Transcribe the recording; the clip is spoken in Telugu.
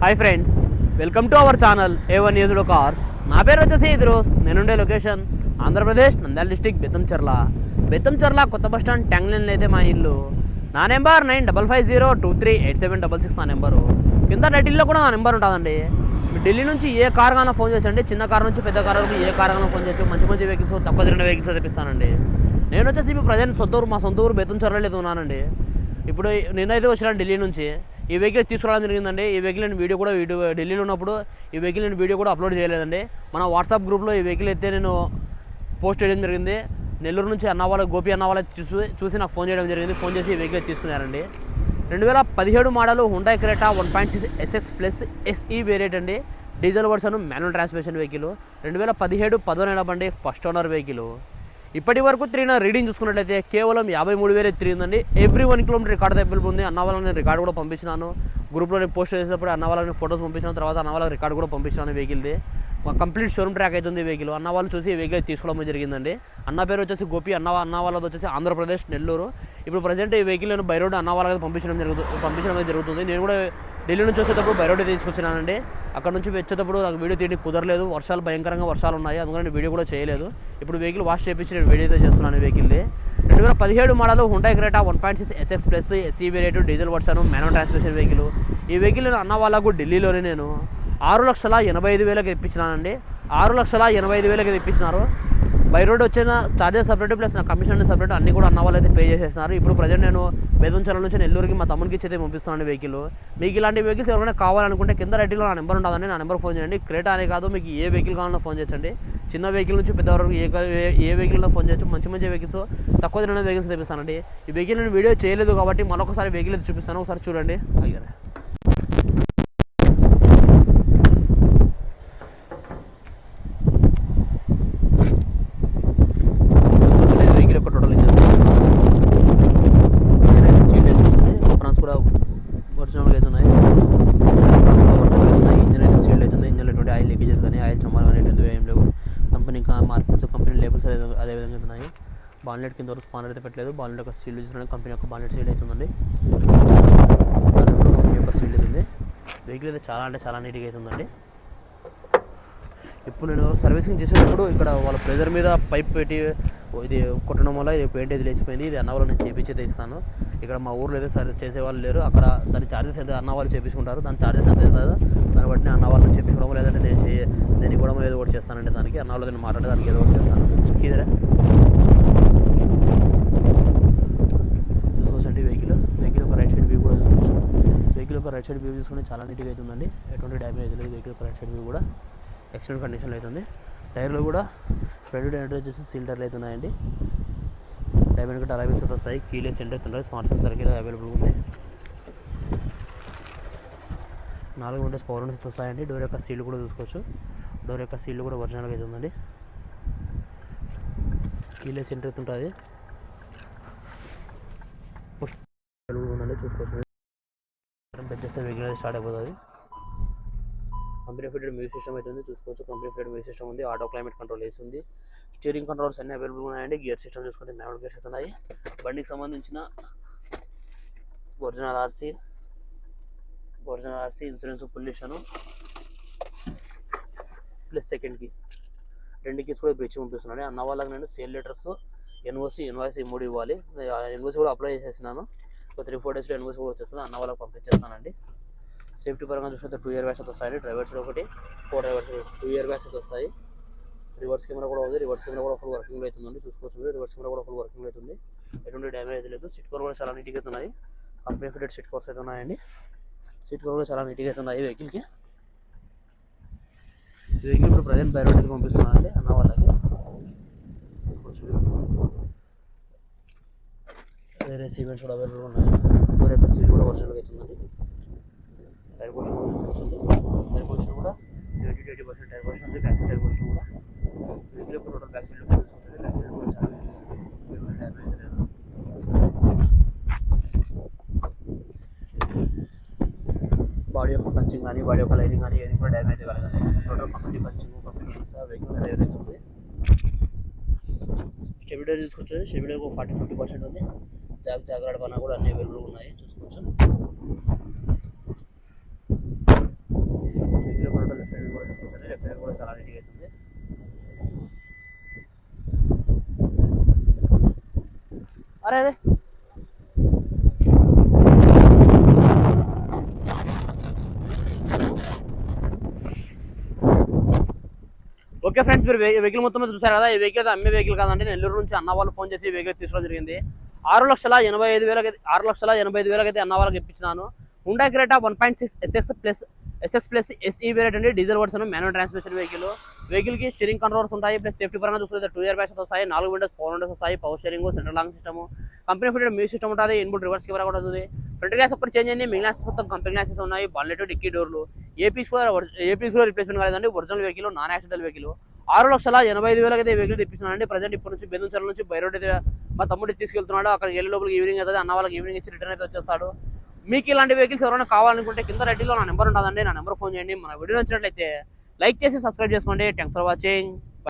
Hi friends welcome to our channel A one యూజ్లో cars నా పేరు వచ్చేసి ఇద్రోస్ నేనుండే లొకేషన్ ఆంధ్రప్రదేశ్ నంద్యాల డిస్టిక్ బెత్తంచెర్ల బెత్తంచెర్ల కొత్త బస్ స్టాండ్ ట్యాంగ్ లైన్లో అయితే మా ఇల్లు. నా number nine double five zero two three eight seven double six నా నెంబరు కింద టైటిల్లో కూడా నా నెంబర్ ఉంటుందండి. ఢిల్లీ నుంచి ఏ కార్ కానీ ఫోన్ చేయొచ్చండి చిన్న కార్ నుంచి పెద్ద కార్ వరకు ఏ కార్ కానీ ఫోన్ చేయొచ్చు. మంచి మంచి వెహికల్స్ తక్కువ తిరిగిన వెహికల్స్ తెప్పిస్తానండి. నేను వచ్చేసి ఇప్పుడు ప్రజెంట్ సొంత ఊరు మా సొంత ఊరు బెత్తంచెర్లలో అయితే ఉన్నానండి. ఇప్పుడు నేనైతే వచ్చినాను ఢిల్లీ నుంచి. ఈ వెహికల్ తీసుకురావడం జరిగిందండి. ఈ వెహికల్ నేను వీడియో కూడా వీడియో ఢిల్లీలో ఉన్నప్పుడు ఈ వెహికల్ నేను వీడియో కూడా అప్లోడ్ చేయలేదండి. మన వాట్సాప్ గ్రూప్లో ఈ వెహికల్ అయితే నేను పోస్ట్ చేయడం జరిగింది. నెల్లూరు నుంచి అన్న వాళ్ళ గోపి అన్న వాళ్ళ చూసి చూసి నాకు ఫోన్ చేయడం జరిగింది. ఫోన్ చేసి ఈ వెహికల్ తీసుకున్నారండి. రెండు వేల పదిహేడు model Hyundai Creta one point six SX plus SE variant అండి. Diesel version manual transmission vehicle రెండు వేల పదిహేడు పదో నెల బండి ఫస్ట్ ఓనర్ వెహికల్ ఇప్పటి వరకు తిరిగిన రీడింగ్ చూసుకున్నట్లయితే కేవలం యాభై మూడు వేలు తిరిగిందండి every one kilometre record available ఉంది. అన్న వాళ్ళని నేను కూడా పంపించినాను. గ్రూప్లో నేను పోస్ట్ చేసేటప్పుడు అన్న వాళ్ళని ఫొటోస్ పంపించిన తర్వాత అన్న వాళ్ళకి రికార్డు కూడా పంపించినాను వెహికల్ది కంప్లీట్ షోరూమ్ ట్రాక్ అవుతుంది వెహికల్ అన్న వాళ్ళు చూసి వెహికల్ తీసుకోవడం జరిగిందండి. అన్న పేరు వచ్చేసి గోపి అన్న అన్న వాళ్ళది వచ్చేసి ఆంధ్రప్రదేశ్ నెల్లూరు. ఇప్పుడు ప్రజెంట్ ఈ వెహికల్ నేను బై రోడ్ అన్న వాళ్ళకి పంపించడం జరుగుతుంది పంపించడం అనేది జరుగుతుంది. నేను కూడా ఢిల్లీ నుంచి వచ్చేటప్పుడు బై తీసుకొచ్చినానండి. అక్కడ నుంచి వచ్చేటప్పుడు నాకు వీడియో తీయడానికి కుదరలేదు. వర్షాలు భయంకరంగా వర్షాలు ఉన్నాయి. అందుకని నేను వీడియో కూడా చేయలేదు. ఇప్పుడు వెహికల్ వాష్ చేయించి నేను వీడియో అయితే చేస్తున్నాను ఈ వెహికల్ది రెండు వేల పదిహేడు model Hyundai Creta one point six SX plus SE variant diesel version manual transmission vehicle ఈ వెహికల్ నేను అన్న వాళ్ళకు ఢిల్లీలోనే నేను ఆరు లక్షల ఎనభై ఐదు వేలకు ఇప్పించినానండి ఆరు లక్షల ఎనభై ఐదు వేలకు ఇప్పించినారు బై రోడ్ వచ్చిన చార్జెస్ సపరేట్ ప్లస్ నా కమిషన్ సపరేట్ అన్ని కూడా అన్న వాళ్ళు అయితే పే చేసేస్తున్నారు. ఇప్పుడు ప్రజెంట్ నేను బెదంచల నుంచి నెల్లూరుకి మా తమ్మునికి ఇచ్చి పంపిస్తున్నాను వెహికల్ మీకు ఇలాంటి వెహికల్స్ ఎవరైనా కావాలనుకుంటే కింద రైటింగ్లో నా నెంబర్ ఉండదని నా నెంబర్ ఫోన్ చేయండి. క్రేటా అనే కాదు మీకు ఏ వెహికల్ కావాలన్నా ఫోన్ చేయండి. చిన్న వెహికల్ నుంచి పెద్ద వరకు ఏ ఏ- వెహికల్లో ఫోన్ చేయొచ్చు. మంచి మంచి వెహికల్స్ తక్కువ తిన వెహికల్స్ తెప్పిస్తానండి. ఈ వెహికల్ నేను వీడియో చేయలేదు కాబట్టి మరొకసారి వెహికల్ అయితే చూపిస్తాను. ఒకసారి చూడండి. అయ్యారు వెహికల్ యొక్క టోటల్ ఇంజన్ సీట్ అయితే ఉంది ఫ్రాన్స్ కూడా ఒరిజినల్గా అయితే ఉన్నాయి ఫ్రాన్స్ కూడా ఒరిజినల్గా ఉన్నాయి ఇంజన్ అయితే సీల్డ్ అవుతుంది ఇంజన్ ఎటువంటి ఆయిల్ లీకేజెస్ కానీ ఆయిల్ చమ్మాలు కానీ ఎటువంటి ఏం లేవు కంపెనీ మార్కెట్స్ కంపెనీ లేబుల్స్ అదే విధంగా ఉన్నాయి బాన్లెట్ కింద వరకు స్పానర్ అయితే పెట్టలేదు. బాన్లెట్ యొక్క సీల్ చూసిన కంపెనీ యొక్క బాన్లెట్ సీల్ అవుతుందండి. కంపెనీ యొక్క సీల్ అవుతుంది. వెహికల్ అయితే చాలా అంటే చాలా నీట్గా అవుతుందండి. ఇప్పుడు నేను సర్వీసింగ్ చేసేటప్పుడు ఇక్కడ వాళ్ళ ప్రెజర్ మీద పైప్ పెట్టి ఇది కొట్టడం వల్ల ఇది పెయింట్ ఇది లేచిపోయింది. ఇది అన్న వాళ్ళు నేను చేపించేది ఇస్తాను. ఇక్కడ మా ఊర్లో అయితే సరే చేసేవాళ్ళు లేరు. అక్కడ దాని ఛార్జెస్ అయితే అన్న వాళ్ళు చేపించుకుంటారు. దాని ఛార్జెస్ ఎంత అవుతుందో దాన్ని బట్టి నేను అన్న వాళ్ళని చేపించుకోవడం లేదంటే నేను చేయ నేను ఇవ్వడం ఏదో ఒకటి చేస్తానండి దానికి. అన్న వాళ్ళతో నేను మాట్లాడే దానికి ఏదో ఒకటి చేస్తాను. ఇదే చూసుకోవచ్చండి వెహికల్. వెహికల్ యొక్క రైట్ సైడ్ వ్యూ కూడా చూసుకోవచ్చు వెహికల్ యొక్క రైట్ సైడ్ వ్యూ చూసుకుంటే చాలా నీట్గా అవుతుందండి ఎటువంటి డ్యామేజ్ లేదు. వెహికల్ యొక్క రైట్ సైడ్ వ్యూ కూడా ఎక్సలెంట్ కండిషన్లో అవుతుంది టైర్లు కూడా ఫ్రంట్ టైర్ వచ్చేసి సిలిండర్లు అవుతున్నాయండి డైమండ్ కట్ అలవెన్స్ వస్తాయి. కీలే సెంటర్ అవుతుంటాయి స్మార్ట్ సెన్సర్ కింద అవైలబుల్ ఉంది. నాలుగు ఉంటే పవర్ వస్తాయండి. డోర్ యొక్క సీల్ కూడా చూసుకోవచ్చు. డోర్ యొక్క సీల్ కూడా ఒరిజినల్గా అవుతుందండి కీలే సెంటర్ అవుతుంటుంది ఉందండి చూసుకోవచ్చు. పెద్ద వెహికల్ స్టార్ట్ అయిపోతుంది. కంపెనీ ఫిటెడ్ మ్యూజిక్ సిస్టమ్ అయితే ఉంది చూసుకోవచ్చు. కంపెనీ ఫిటెడ్ మ్యూజిక్ సిస్టమ్ ఉంది ఆటో క్లైమేట్ కంట్రోల్ వేసి ఉంది. స్టీరింగ్ కంట్రోల్స్ అన్ని అవైలబుల్ ఉన్నాయండి. గియర్ సిస్టమ్ చూసుకుంటే మ్యానువల్ గేర్స్ అవుతున్నాయి ఉన్నాయి బండికి సంబంధించిన original RC original RC insurance pollution plus సెకండ్కి రెండు కీస్ కూడా బ్రిడ్జ్ పంపిస్తున్నాను. అన్న వాళ్ళకి నేను సేల్ లెటర్స్ ఎన్ఓసి ఎన్వాయిస్ ఈ మూడు ఇవ్వాలి. ఎన్ఓసి కూడా అప్లై చేసేసినాను. ఒక త్రీ ఫోర్ డేస్లో ఎన్ఓసి కూడా వచ్చేస్తుంది. అన్న వాళ్ళకి పంపించేస్తానండి. సేఫ్టీ పరంగా చూసినట్టు టూ ఇయర్ బ్యాగ్స్ వస్తాయండి. వస్తాయి డ్రైవర్స్ ఒకటి four drivers two airbags అయితే వస్తాయి. రివర్స్ కెమెరా కూడా ఉంది. రివర్స్ కెమెరా కూడా ఫుల్ వర్కింగ్ అవుతుందండి చూసుకోవచ్చు మీరు. రివర్స్ కెమెరా కూడా ఫుల్ వర్కింగ్ అవుతుంది. ఎటువంటి డ్యామేజ్ లేదు. సిట్ కవర్ కూడా చాలా నీట్గా అయితే ఉన్నాయి. కంపెనీ ఫిటెడ్ కోర్స్ కవర్స్ అయితే ఉన్నాయండి. సిట్ కవర్ కూడా చాలా నీట్గా అయితే ఉన్నాయి వెహికల్కి వెహికల్ ఇప్పుడు ప్రజెంట్ బై పంపిస్తున్నాను అయితే అన్న వాళ్ళకి? వేరే సిమెంట్స్ కూడా అవైలబుల్ ఉన్నాయి. వేరే యొక్క కూడా ఒరిజినల్గా అవుతుందండి. టైర్ పోర్షన్ కూడా టైర్ పోర్షన్ కూడా seventy eighty percent tyre portion ఉంది. బ్యాక్ టైర్ పోర్షన్ బాడీ ఒక లైనింగ్ కానీ ఏది కూడా డ్యామేజ్ కలగదు total company punching company vehicle అదేవిధంగా ఉంది. స్టెబిలైజర్ తీసుకొచ్చి స్టెబిలైజర్ ఒక ఫార్టీ ఫిఫ్టీ పర్సెంట్ ఉంది. జాగ్ జాగ్రత్త పన్నా కూడా అన్ని అవైలబుల్ ఉన్నాయి. చూసుకోవచ్చు. స్టెబిలైజర్ కూడా లెఫ్ట్ కూడా చాలా నీట్గా అవుతుంది అరే అరే. ఓకే ఫ్రెండ్స్ మీరు వెహికల్ మొత్తం మీద చూసారు కదా ఈ వెహికల్ అయితే అమ్మే వెహికల్ కాదండి. నెల్లూరు నుంచి అన్న వాళ్ళు ఫోన్ చేసి వెహికల్ తీసుకోవడం జరిగింది. ఆరు లక్షల ఎనభై ఐదు వేలకి ఆరు లక్షల ఎనభై ఐదు వేలకి అయితే అన్న వాళ్ళకి ఇప్పించినాను. Hyundai Creta one point six SX plus SX plus SE variant అండి. Diesel version manual transmission vehicle వెహికల్కి స్టీరింగ్ కంట్రోల్స్ ఉంటాయి ప్లస్ సేఫ్టీ పరంగా చూసుకుంటే టూ ఇయర్ బ్యాగ్స్ వస్తాయి నాలుగు విండోస్ ఫోర్ విండోస్ వస్తాయి power steering central lock system company fitted music system ఉంటుంది ఇన్పుట్ రివర్స్ కెమెరా కూడా ఉంటుంది. ఫ్రంట్ గ్లాస్ ఒకటి చేంజ్ అయింది? మిగిలిన గ్లాసెస్ మొత్తం కంపెనీ గ్లాసెస్ ఉన్నాయి బాలెట్ డిక్కీ డోర్లు ఏపీస్ కూడా ఏపీస్ కూడా రిప్లేస్మెంట్ కాలేదండి. Original vehicle non accidental vehicle ఆరు లక్షల ఎనభై ఐదు వేలకి అయితే వెహికల్ తెప్పిస్తున్నానండి ప్రజెంట్ ఇప్పటి నుంచి బెందుచల నుంచి బైరోడ్ అయితే మా తమ్ముడు తీసుకెళ్తున్నాడు. అక్కడ వెళ్ళే లోపల ఈవినింగ్ అవుతుంది. అన్న వాళ్ళకి ఈవినింగ్ ఇచ్చి రిటర్న్ అయితే వచ్చేస్తాడు. మీకు ఇలాంటి వెహికల్స్ ఎవరైనా కావాలనుకుంటే కింద రెడ్డిలో నా నెంబర్ ఉంటుందండి నా నెంబర్ ఫోన్ చేయండి. మన వీడియో నచ్చినట్లయితే లైక్ చేసి సబ్స్క్రైబ్ చేసుకోండి. Thanks for watching.